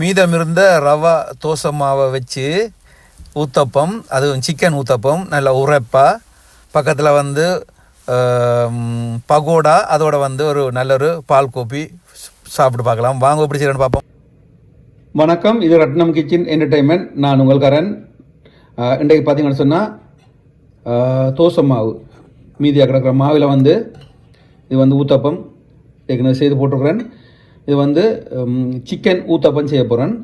மீதமிருந்த ரவா தோசை மாவை வச்சு ஊத்தப்பம் அதுவும் சிக்கன் ஊத்தப்பம் நல்ல உரைப்பாக பக்கத்தில் வந்து பகோடா அதோட வந்து ஒரு நல்ல ஒரு பால் கோப்பி சாப்பிட்டு பார்க்கலாம். வாங்க எப்படி செய்யறேன்னு பார்ப்போம். வணக்கம் இது ரட்னம் கிச்சன் என்டர்டைன்மெண்ட் நான் உங்கள் கரண். இன்றைக்கு பார்த்தீங்கன்னு சொன்னால் தோசை மாவு மீதியாக கிடக்கிற மாவில் வந்து இது வந்து ஊத்தப்பம். ஏற்கனவே செய்து போட்டிருக்கிறேன். இது வந்து சிக்கன் ஊத்தப்பம் செய்ய போகிறேன்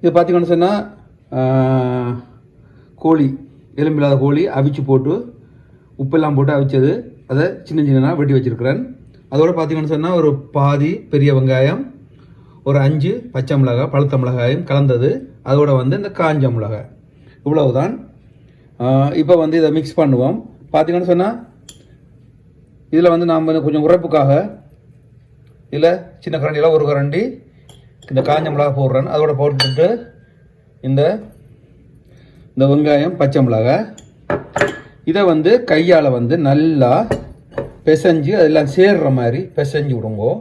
இது பார்த்தீங்கன்னு சொன்னால் கோழி எலும்பில்லாத கோழி அவிச்சு போட்டு உப்பெல்லாம் போட்டு அவிச்சது. அதை சின்ன சின்னதாக வெட்டி வச்சுருக்கிறேன். அதோட பார்த்திங்கன்னு சொன்னால் ஒரு பாதி பெரிய வெங்காயம் ஒரு அஞ்சு பச்சை மிளகாய் பழுத்த மிளகாயும் கலந்தது. அதோட வந்து இந்த காஞ்ச மிளகாய். இவ்வளவுதான். இப்போ வந்து இதை மிக்ஸ் பண்ணுவோம். பார்த்திங்கன்னு சொன்னால் இதில் வந்து நாம் கொஞ்சம் உரைப்புக்காக இதில் சின்ன கரண்டியில் ஒரு கரண்டி. இந்த காஞ்ச மிளகா போடுறேன். அதோட போட்டுட்டு இந்த இந்த வெங்காயம் பச்சை மிளகாய். இதை வந்து கையால் வந்து நல்லா பிசைஞ்சு அதெல்லாம் சேர்ற மாதிரி பிசைஞ்சு விடுங்கோ.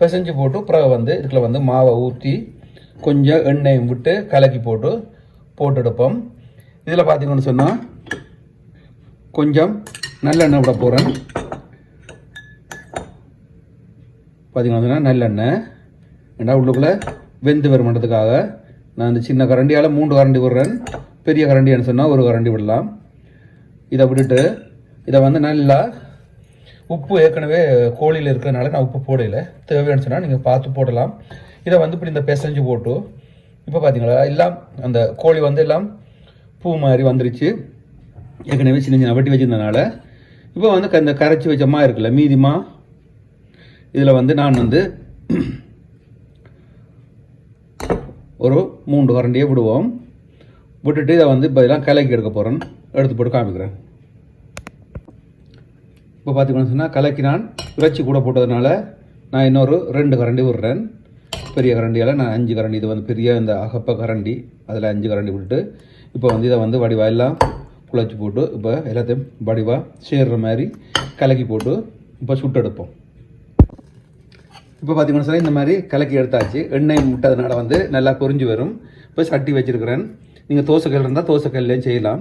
பிசைஞ்சு போட்டு பிறகு வந்து இதுக்குள்ள வந்து மாவை ஊற்றி கொஞ்சம் எண்ணெயும் விட்டு கலக்கி போட்டு போட்டு எடுப்போம் இதில் பார்த்தீங்கன்னு சொன்னால் கொஞ்சம் நல்லெண்ணெய் விட போகிறேன் பார்த்திங்கன்னா நல்லெண்ணெய். ஏன்னா உள்ளுக்குள்ளே வெந்து வருமானத்துக்காக நான் இந்த சின்ன கரண்டியால் மூன்று கரண்டி விடுறேன். பெரிய கரண்டின்னு சொன்னால் ஒரு கரண்டி விடலாம். இதை விட்டுட்டு இதை வந்து நல்லா உப்பு ஏற்கனவே கோழியில் இருக்கிறதுனால நான் உப்பு போடல. தேவையானு சொன்னால் நீங்கள் பார்த்து போடலாம். இதை வந்து இப்படி இந்த பிசைஞ்சு போட்டு இப்போ பார்த்தீங்களா எல்லாம் அந்த கோழி வந்து எல்லாம் பூ மாதிரி வந்துருச்சு. ஏற்கனவே சின்ன சின்ன வெட்டி வச்சிருந்தனால இப்போ வந்து க- இந்த கரைச்சி வச்சமாக இருக்குல்ல மீதிமாக இதில் வந்து நான் வந்து ஒரு மூன்று கரண்டியை விடுவோம். விட்டுட்டு இதை வந்து இப்போ இதெல்லாம் கலக்கி எடுக்க போகிறேன் எடுத்து போட்டு காமிக்கிறேன். இப்போ பார்த்தீங்கன்னு சொன்னால் கலக்கி நான் இறைச்சி கூட போட்டதுனால நான் இன்னொரு ரெண்டு கரண்டி விடுறேன். பெரிய கரண்டியால் நான் அஞ்சு கரண்டி இது வந்து பெரிய இந்த அகப்ப கரண்டி அதில் அஞ்சு கரண்டி விட்டுட்டு இப்போ வந்து இதை வந்து வடிவா எல்லாம் குழச்சி போட்டு இப்போ எல்லாத்தையும் வடிவாக சேர்ற மாதிரி கலக்கி போட்டு இப்போ சுட்டு எடுப்போம் இப்போ பார்த்தீங்கன்னா சார் இந்த மாதிரி கலக்கி எடுத்தாச்சு. எண்ணெய் விட்டதுனால வந்து நல்லா பொறிஞ்சு வரும். இப்போ சட்டி வச்சிருக்கிறேன். நீங்கள் தோசைக்கல் இருந்தால் தோசைக்கல்லையும் செய்யலாம்.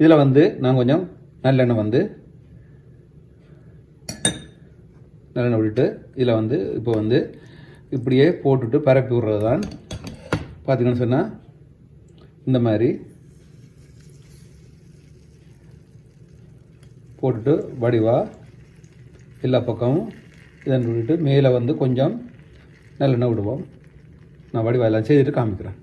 இதில் வந்து நான் கொஞ்சம் நல்லெண்ணெய் வந்து நல்லெண்ணெய் விட்டுட்டு இதில் வந்து இப்போ வந்து இப்படியே போட்டுட்டு பரப்பி விடுறது தான் பார்த்தீங்கன்னு சொன்னால் இந்த மாதிரி போட்டுட்டு வடிவாக எல்லா பக்கமும் இதன் சொல்லிட்டு மேலே வந்து கொஞ்சம் நல்லெண்ணெய் விடுவோம். நான் வடிவாயெல்லாம் செய்துட்டு காமிக்கிறேன்.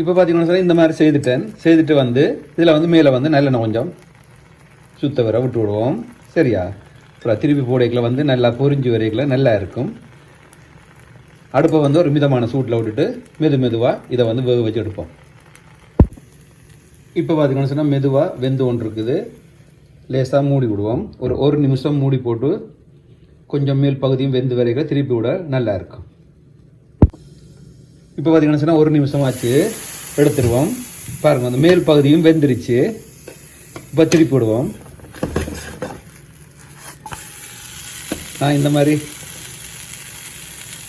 இப்போ பார்த்தீங்கன்னா சார் இந்த மாதிரி செய்துட்டேன். செய்துட்டு வந்து இதில் வந்து மேலே வந்து நல்லெண்ணெய் கொஞ்சம் சுத்த வர விட்டு விடுவோம். சரியா? அப்புறம் திருப்பி போடைக்கில் வந்து நல்லா பொரிஞ்சு வரைக்கல நல்லா இருக்கும். அடுப்பை வந்து ஒரு மிதமான சூட்டில் விட்டுட்டு மெது மெதுவாக இதை வந்து வேக வச்சு எடுப்போம். இப்போ பார்த்தீங்கன்னு சொன்னால் மெதுவாக வெந்து ஒன்று இருக்குது லேசாக மூடி விடுவோம். ஒரு ஒரு நிமிஷம் மூடி போட்டு கொஞ்சம் மேல் பகுதியும் வெந்து வரைகிற திருப்பி விட நல்லா இருக்கும். இப்போ பார்த்தீங்கன்னா சொன்னால் ஒரு நிமிஷம் ஆச்சு. எடுத்துருவோம் பாருங்கள் அந்த மேல் பகுதியும் வெந்துருச்சு. இப்போ திருப்பி விடுவோம். நான் இந்த மாதிரி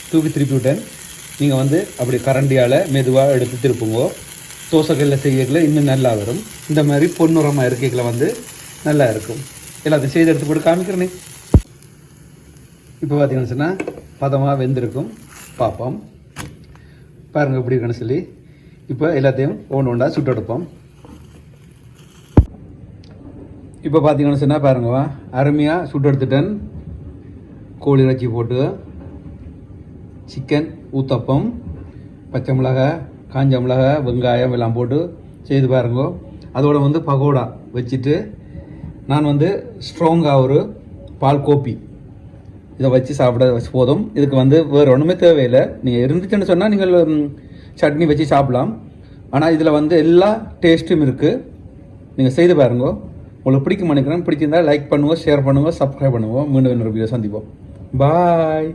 தூக்கி திருப்பி விட்டேன். நீங்கள் வந்து அப்படி கரண்டியால் மெதுவாக எடுத்து திருப்புங்கோ. தோசைகளில் செய்யக்கில் இன்னும் நல்லா வரும். இந்த மாதிரி பொன்னுரமாக இருக்கைகளை வந்து நல்லா இருக்கும் எல்லாத்தையும் செய்து எடுத்து போட்டு காமிக்கிறேனே. இப்போ பார்த்தீங்கன்னு சொன்னால் பதமாக வெந்திருக்கும். பார்ப்போம். பாருங்கள் எப்படி இருக்குன்னு சொல்லி. இப்போ எல்லாத்தையும் ஒன்று ஒன்றா சுட்டு எடுப்போம். இப்போ பார்த்தீங்கன்னு சொன்னால் பாருங்க அருமையாக சுட்டு எடுத்துட்டேன். கோழி இறைச்சி போட்டு சிக்கன் ஊத்தப்பம் பச்சை மிளகாய் காஞ்ச மிளகாய் வெங்காயம் எல்லாம் போட்டு செய்து பாருங்க. அதோட வந்து பகோடா வச்சுட்டு நான் வந்து ஸ்ட்ராங்காக ஒரு பால் கோப்பி. இதை வச்சு சாப்பிட வச்சு போதும். இதுக்கு வந்து வேறு ஒன்றுமே தேவையில்லை. நீங்கள் இருந்துச்சுன்னு சொன்னால் நீங்கள் சட்னி வச்சு சாப்பிடலாம். ஆனால் இதில் வந்து எல்லா டேஸ்ட்டும் இருக்குது நீங்கள் செய்து பாருங்க. உங்களுக்கு பிடிக்கும் நினைக்கிறேன். பிடிச்சிருந்தா லைக் பண்ணுவோம் ஷேர் பண்ணுவோம் சப்ஸ்கிரைப் பண்ணுவோம் மீண்டும் இன்னொரு வீடியோ சந்திப்போம். பாய்